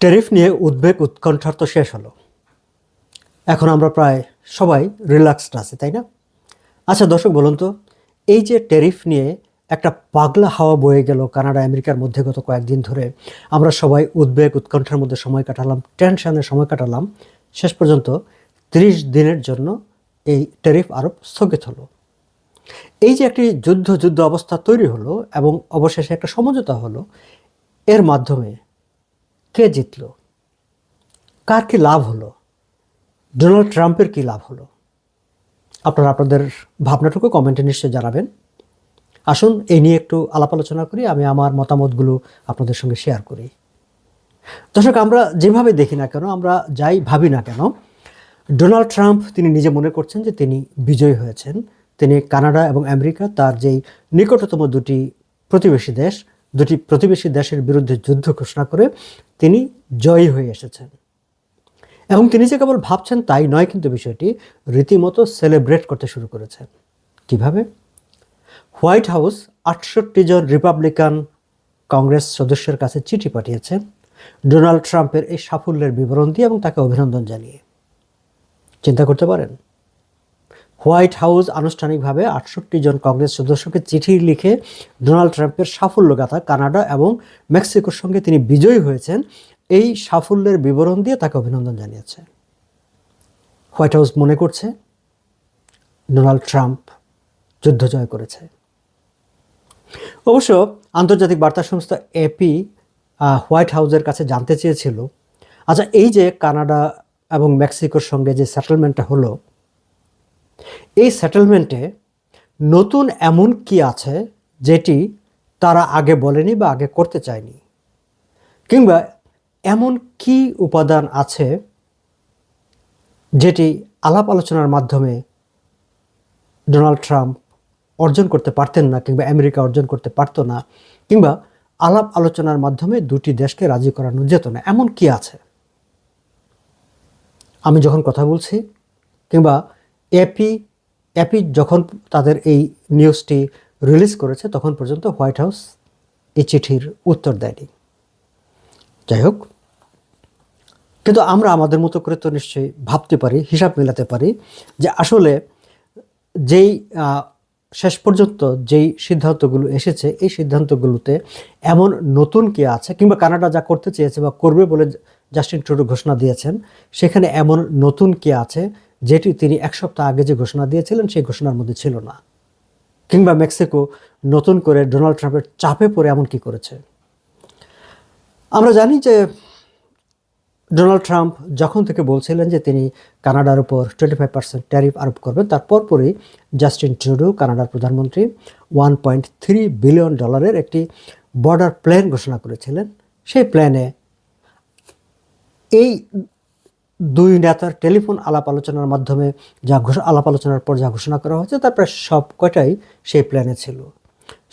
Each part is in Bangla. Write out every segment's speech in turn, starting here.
ট্যারিফ নিয়ে উদ্বেগ উৎকণ্ঠার তো শেষ হলো। এখন আমরা প্রায় সবাই রিল্যাক্সড আছি, তাই না? আচ্ছা দর্শক, বলুন তো, এই যে ট্যারিফ নিয়ে একটা পাগলা হাওয়া বয়ে গেল কানাডা, আমেরিকার মধ্যে গত কয়েকদিন ধরে। আমরা সবাই উদ্বেগ উৎকণ্ঠার মধ্যে সময় কাটালাম, টেনশনে সময় কাটালাম। শেষ পর্যন্ত তিরিশ দিনের জন্য এই ট্যারিফ আরোপ স্থগিত হলো। এই যে একটি যুদ্ধ যুদ্ধ অবস্থা তৈরি হলো এবং অবশেষে একটা সমঝোতা হলো, এর মাধ্যমে কে জিতল? কার কি লাভ হলো? ডোনাল্ড ট্রাম্পের কি লাভ হলো? আপনারা আপনাদের ভাবনাটুকু কমেন্টে নিশ্চয়ই জানাবেন। আসুন, এই নিয়ে একটু আলাপ আলোচনা করি, আমি আমার মতামতগুলো আপনাদের সঙ্গে শেয়ার করি। দর্শক, আমরা যেভাবে দেখি না কেন, আমরা যাই ভাবি না কেন, ডোনাল্ড ট্রাম্প তিনি নিজে মনে করছেন যে তিনি বিজয়ী হয়েছেন। তিনি কানাডা এবং আমেরিকা তার যেই নিকটতম দুটি প্রতিবেশী দেশ, দুটি প্রতিবেশী দেশের বিরুদ্ধে যুদ্ধ ঘোষণা করে তিনি জয়ী হয়ে এসেছেন। এবং তিনি যে কেবল ভাবছেন তাই নয়, কিন্তু বিষয়টি রীতিমতো সেলিব্রেট করতে শুরু করেছেন। কীভাবে? হোয়াইট হাউস আটষট্টি জন রিপাবলিকান কংগ্রেস সদস্যের কাছে চিঠি পাঠিয়েছেন ডোনাল্ড ট্রাম্পের এই সাফল্যের বিবরণ দিয়ে এবং তাকে অভিনন্দন জানিয়ে। চিন্তা করতে পারেন? হোয়াইট হাউস আনুষ্ঠানিকভাবে আটষট্টি জন কংগ্রেস সদস্যকে চিঠি লিখে ডোনাল্ড ট্রাম্পের সাফল্য গাথা কানাডা এবং মেক্সিকোর সঙ্গে তিনি বিজয়ী হয়েছেন, এই সাফল্যের বিবরণ দিয়ে তাকে অভিনন্দন জানিয়েছে। হোয়াইট হাউস মনে করছে, ডোনাল্ড ট্রাম্প যুদ্ধ জয় করেছে। অবশ্য আন্তর্জাতিক বার্তা সংস্থা এপি হোয়াইট হাউসের কাছে জানতে চেয়েছিল আচ্ছা এই যে কানাডা এবং মেক্সিকোর সঙ্গে যে সেটেলমেন্টটা হলো এই সেটেলমেন্টে নতুন এমন কি আছে যেটি তারা আগে বলেনি বা আগে করতে চায়নি? কিংবা এমন কি উপাদান আছে যেটি আলাপ আলোচনার মাধ্যমে ডোনাল্ড ট্রাম্প অর্জন করতে পারতেন না কিংবা আমেরিকা অর্জন করতে পারতো না, কিংবা আলাপ আলোচনার মাধ্যমে দুটি দেশকে রাজি করানো যেত না? এমন কি আছে? আমি যখন কথা বলছি কিংবা এপি এপি যখন তাদের এই নিউজটি রিলিজ করেছে, তখন পর্যন্ত হোয়াইট হাউস এই চিঠির উত্তর দেয়নি। যাই হোক, কিন্তু আমরা আমাদের মতো করে তো নিশ্চয়ই ভাবতে পারি, হিসাব মেলাতে পারি যে আসলে যেই শেষ পর্যন্ত যেই সিদ্ধান্তগুলো এসেছে, এই সিদ্ধান্তগুলোতে এমন নতুন কি আছে কিংবা কানাডা যা করতে চেয়েছে বা করবে বলে জাস্টিন ট্রুডো ঘোষণা দিয়েছেন, সেখানে এমন নতুন কি আছে যেটি তিনি এক সপ্তাহ আগে যে ঘোষণা দিয়েছিলেন, সেই ঘোষণার মধ্যে ছিল না। কিংবা মেক্সিকো নতুন করে ডোনাল্ড ট্রাম্পের চাপে পড়ে এমন কি করেছে? আমরা জানি যে ডোনাল্ড ট্রাম্প যখন থেকে বলছিলেন যে তিনি কানাডার উপর টোয়েন্টি ফাইভ পার্সেন্ট ট্যারিফ আরোপ করবেন, তার পরপরই জাস্টিন ট্রুডো, কানাডার প্রধানমন্ত্রী ওয়ান পয়েন্ট থ্রি বিলিয়ন ডলারের একটি বর্ডার প্ল্যান ঘোষণা করেছিলেন। সেই প্ল্যানে এই দুই নেতার টেলিফোন আলাপ আলোচনার মাধ্যমে যা আলাপ আলোচনার পর যা ঘোষণা করা হয়েছে, তার প্রায় সব কয়টাই সেই প্ল্যানে ছিল।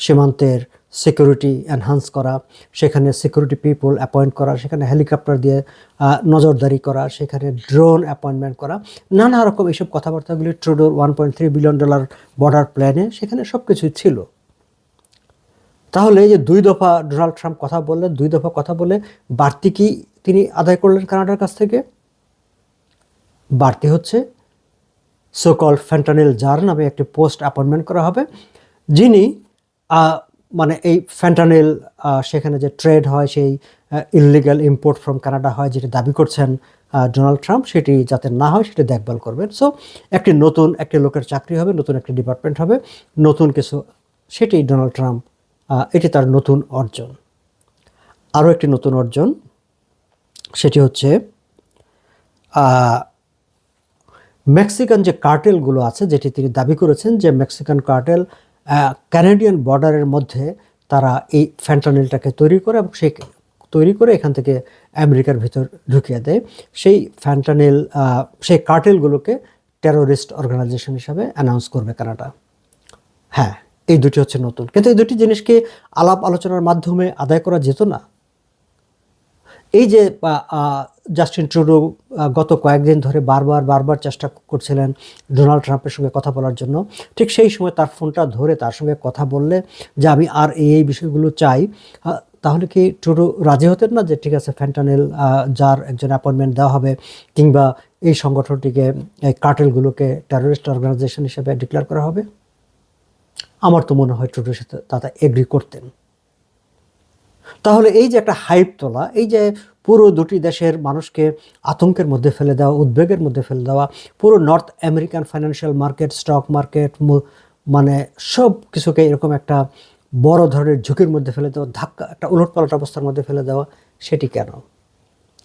সীমান্তের সিকিউরিটি এনহান্স করা, সেখানে সিকিউরিটি পিপল অ্যাপয়েন্ট করা, সেখানে হেলিকপ্টার দিয়ে নজরদারি করা, সেখানে ড্রোন অ্যাপয়েন্টমেন্ট করা, নানা রকম এইসব কথাবার্তাগুলি ট্রুডোর one point three billion dollar border প্ল্যানে সেখানে সব কিছুই ছিল। তাহলে এই যে দুই দফা ডোনাল্ড ট্রাম্প কথা বললেন, দুই দফা কথা বলে বাড়তি কি তিনি আদায় করলেন কানাডার কাছ থেকে? বাড়তি হচ্ছে। সোকল ফ্যান্টানিল জার নামে একটি পোস্ট অ্যাপয়েন্টমেন্ট করা হবে, যিনি মানে এই ফ্যান্টানিল সেখানে যে ট্রেড হয়, সেই ইললিগাল ইম্পোর্ট ফ্রম কানাডা হয়, যেটি দাবি করছেন ডোনাল্ড ট্রাম্প সেটি যাতে না হয়, সেটি দেখভাল করবেন। সো একটি নতুন, একটি লোকের চাকরি হবে, নতুন একটি ডিপার্টমেন্ট হবে, নতুন কিছু, সেটি ডোনাল্ড ট্রাম্প এটি তার নতুন অর্জন। আরও একটি নতুন অর্জন, সেটি হচ্ছে মেক্সিকান যে কার্টেলগুলো আছে, যেটি তিনি দাবি করেছেন যে মেক্সিকান কার্টেল ক্যানাডিয়ান বর্ডারের মধ্যে তারা এই ফ্যান্টানিলটাকে তৈরি করে এবং সেই তৈরি করে এখান থেকে আমেরিকার ভিতর ঢুকিয়ে দেয়। সেই ফ্যান্টানিল সেই কার্টেলগুলোকে টেরোরিস্ট অর্গানাইজেশন হিসাবে অ্যানাউন্স করবে কানাডা। হ্যাঁ এই দুটি হচ্ছে নতুন। কিন্তু এই দুটি জিনিসকে আলাপ আলোচনার মাধ্যমে আদায় করা যেত না? এই যে জাস্টিন ট্রুডো গত কয়েকদিন ধরে বারবার বারবার চেষ্টা করছিলেন ডোনাল্ড ট্রাম্পের সঙ্গে কথা বলার জন্য। ঠিক সেই সময় তার ফোনটা ধরে তার সঙ্গে কথা বললে যে আমি আর এই এই বিষয়গুলো চাই তাহলে কি টুডু রাজি হতেন না যে ঠিক আছে ফ্যান্টানেল যার একজন অ্যাপয়েন্টমেন্ট দেওয়া হবে, কিংবা এই সংগঠনটিকে, এই কার্টেলগুলোকে টেরোরিস্ট অর্গানাইজেশন হিসেবে ডিক্লেয়ার করা হবে? আমার তো মনে হয় টুডুর সাথে তাতে এগ্রি করতেন। তাহলে এই যে একটা হাইপ তোলা, এই যে পুরো দুটি দেশের মানুষকে আতঙ্কের মধ্যে ফেলে দেওয়া, উদ্বেগের মধ্যে ফেলে দেওয়া, পুরো north American financial market, stock market মানে সব কিছুকে এরকম একটা বড় ধরনের ঝুঁকির মধ্যে ফেলে দেওয়া, ধাক্কা, একটা উলটপালট অবস্থার মধ্যে ফেলে দেওয়া, সেটি কেন?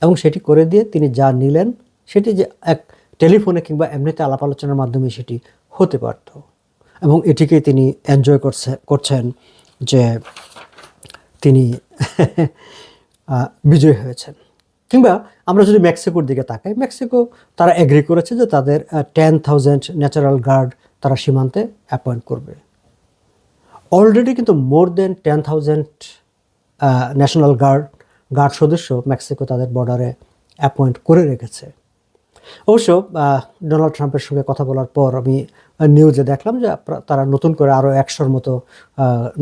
এবং সেটি করে দিয়ে তিনি যা নিলেন, সেটি যে এক টেলিফোনে কিংবা এমনিতে আলাপ আলোচনার মাধ্যমে সেটি হতে পারত। এবং এটিকেই তিনি এনজয় করছে, করছেন যে তিনি বিজয়ী হয়েছেন। কিংবা আমরা যদি মেক্সিকোর দিকে তাকাই, মেক্সিকো তারা এগ্রি করেছে যে তাদের টেন থাউজেন্ড ন্যাচারাল গার্ড তারা সীমান্তে অ্যাপয়েন্ট করবে। অলরেডি কিন্তু more than ten thousand national guard guard সদস্য মেক্সিকো তাদের বর্ডারে অ্যাপয়েন্ট করে রেখেছে। অবশ্য ডোনাল্ড ট্রাম্পের সঙ্গে কথা বলার পর আমি নিউজে দেখলাম যে তারা নতুন করে আরও একশোর মতো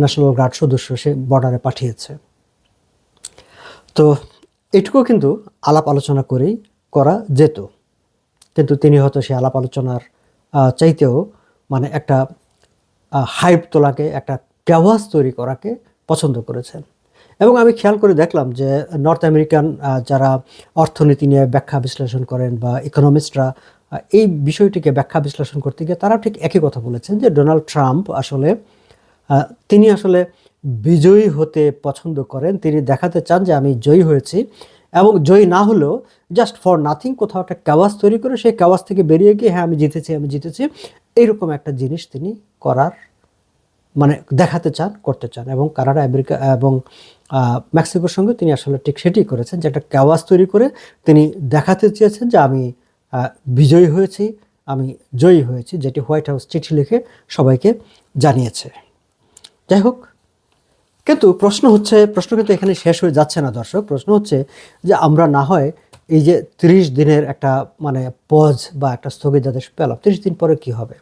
ন্যাশনাল গার্ড সদস্য সে বর্ডারে পাঠিয়েছে। তো এটুকু কিন্তু আলাপ আলোচনা করেই করা যেত। কিন্তু তিনি হয়তো সেই আলাপ আলোচনার চাইতেও মানে একটা হাইপ তোলাকে, একটা ক্যাওয়াজ তৈরি করাকে পছন্দ করেছেন। এবং আমি খেয়াল করে দেখলাম যে নর্থ আমেরিকান যারা অর্থনীতি নিয়ে ব্যাখ্যা বিশ্লেষণ করেন বা ইকোনমিস্টরা এই বিষয়টিকে ব্যাখ্যা বিশ্লেষণ করতে গিয়ে তারা ঠিক একই কথা বলেছেন যে ডোনাল্ড ট্রাম্প আসলে তিনি আসলে বিজয়ী হতে পছন্দ করেন। তিনি দেখাতে চান যে আমি জয়ী হয়েছি এবং জয়ী না হলেও জাস্ট ফর নাথিং কোথাও একটা ক্যাওয়াজ তৈরি করে সেই ক্যাওয়াজ থেকে বেরিয়ে গিয়ে হ্যাঁ আমি জিতেছি আমি জিতেছি, এইরকম একটা জিনিস তিনি করার মানে দেখাতে চান, করতে চান। এবং কানাডা, আমেরিকা এবং মেক্সিকোর সঙ্গে তিনি আসলে ঠিক সেটি করেছেন যে একটা ক্যাওয়াজ তৈরি করে তিনি দেখাতে চেয়েছেন যে আমি বিজয়ী হয়েছি, আমি জয়ী হয়েছি, যেটি হোয়াইট হাউস চিঠি লিখে সবাইকে জানিয়েছে। যাই হোক, কিন্তু প্রশ্ন হচ্ছে, প্রশ্ন কিন্তু এখানে শেষ হয়ে যাচ্ছে না দর্শক। প্রশ্ন হচ্ছে যে আমরা না হয় এই যে তিরিশ দিনের একটা মানে পজ বা একটা স্থগিতাদেশ পেলাম, তিরিশ দিন পরে কি হবে?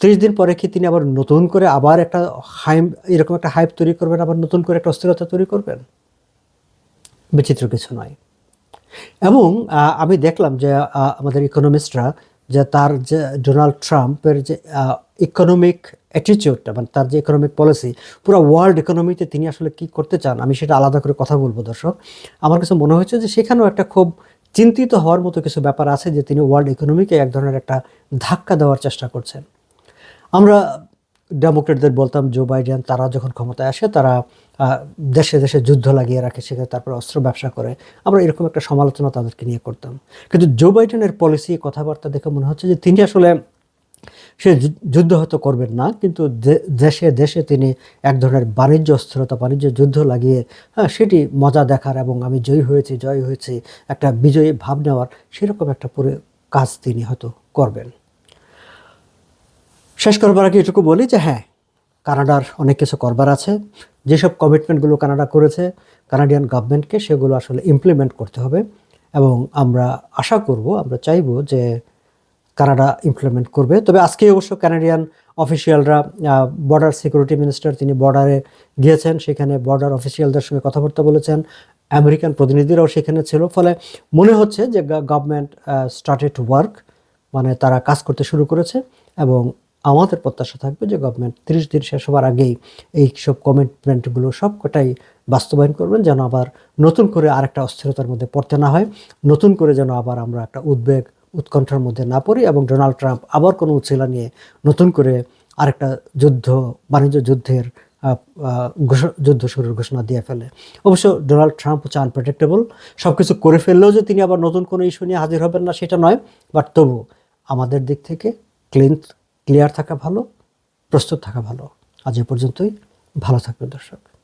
তিরিশ দিন পরে কি তিনি আবার নতুন করে আবার একটা হাইম এরকম একটা হাইপ তৈরি করবেন, আবার নতুন করে একটা অস্থিরতা তৈরি করবেন? বিচিত্র কিছু নয়। এবং আমি দেখলাম যে আমাদের ইকোনমিস্টরা যে তার যে ডোনাল্ড ট্রাম্পের যে ইকোনমিক অ্যাটিচিউডটা মানে তার যে ইকোনমিক পলিসি পুরো ওয়ার্ল্ড ইকোনমিতে তিনি আসলে কি করতে চান, আমি সেটা আলাদা করে কথা বলব, দর্শক। আমার কাছে মনে হয়েছে যে সেখানেও একটা খুব চিন্তিত হওয়ার মতো কিছু ব্যাপার আছে যে তিনি ওয়ার্ল্ড ইকোনমিকে এক ধরনের একটা ধাক্কা দেওয়ার চেষ্টা করছেন। আমরা ডেমোক্রেটদের বলতাম, জো বাইডেন, তারা যখন ক্ষমতায় আসে, তারা দেশে দেশে যুদ্ধ লাগিয়ে রাখে, সেখানে তারপরে অস্ত্র ব্যবসা করে। আমরা এরকম একটা সমালোচনা তাদেরকে নিয়ে করতাম। কিন্তু জো বাইডেনের পলিসি কথাবার্তা দেখে মনে হচ্ছে যে তিনি আসলে, সে যুদ্ধ হয়তো করবেন না, কিন্তু দেশে দেশে তিনি এক ধরনের বাণিজ্য অস্থিরতা, বাণিজ্য যুদ্ধ লাগিয়ে হ্যাঁ সেটি মজা দেখার এবং আমি জয়ী হয়েছি, জয় হয়েছি, একটা বিজয়ী ভাব নেওয়ার, সেরকম একটা পুরো কাজ তিনি হয়তো করবেন। শেষ করবার আগে এটুকু বলি যে হ্যাঁ কানাডার অনেক কিছু করবার আছে। যেসব কমিটমেন্টগুলো কানাডা করেছে কানাডিয়ান গভর্নমেন্টকে সেগুলো আসলে ইমপ্লিমেন্ট করতে হবে এবং আমরা আশা করব, আমরা চাইব যে কানাডা ইমপ্লিমেন্ট করবে। তবে আজকে অবশ্য কানাডিয়ান অফিসিয়ালরা বর্ডার সিকিউরিটি মিনিস্টার তিনি বর্ডারে গিয়েছেন, সেখানে বর্ডার অফিসিয়ালদের সঙ্গে কথাবার্তা বলেছেন। আমেরিকান প্রতিনিধিরাও সেখানে ছিল। ফলে মনে হচ্ছে যে গভর্নমেন্ট স্টার্টেড টু ওয়ার্ক মানে তারা কাজ করতে শুরু করেছে এবং আমাদের প্রত্যাশা থাকবে যে গভর্নমেন্ট তিরিশ দিন শেষ হওয়ার আগেই এই সব কমিটমেন্টগুলো সব কটাই বাস্তবায়ন করবেন, যেন আবার নতুন করে আরেকটা অস্থিরতার মধ্যে পড়তে না হয়, নতুন করে যেন আবার আমরা একটা উদ্বেগ, উৎকণ্ঠার মধ্যে না পড়ি এবং ডোনাল্ড ট্রাম্প আবার কোনো উচ্ছিলা নিয়ে নতুন করে আরেকটা যুদ্ধ, বাণিজ্য যুদ্ধের যুদ্ধ শুরুর ঘোষণা দিয়ে ফেলে। অবশ্য ডোনাল্ড ট্রাম্প হচ্ছে আনপ্রেডিক্টেবল সব কিছু করে ফেললেও যে তিনি আবার নতুন কোনো ইস্যু নিয়ে হাজির হবেন না, সেটা নয়, বাট তবু আমাদের দিক থেকে ক্লিন ক্লিয়ার থাকা ভালো প্রস্তুত থাকা ভালো। আজ এ পর্যন্তই। ভালো থাকবে দর্শক।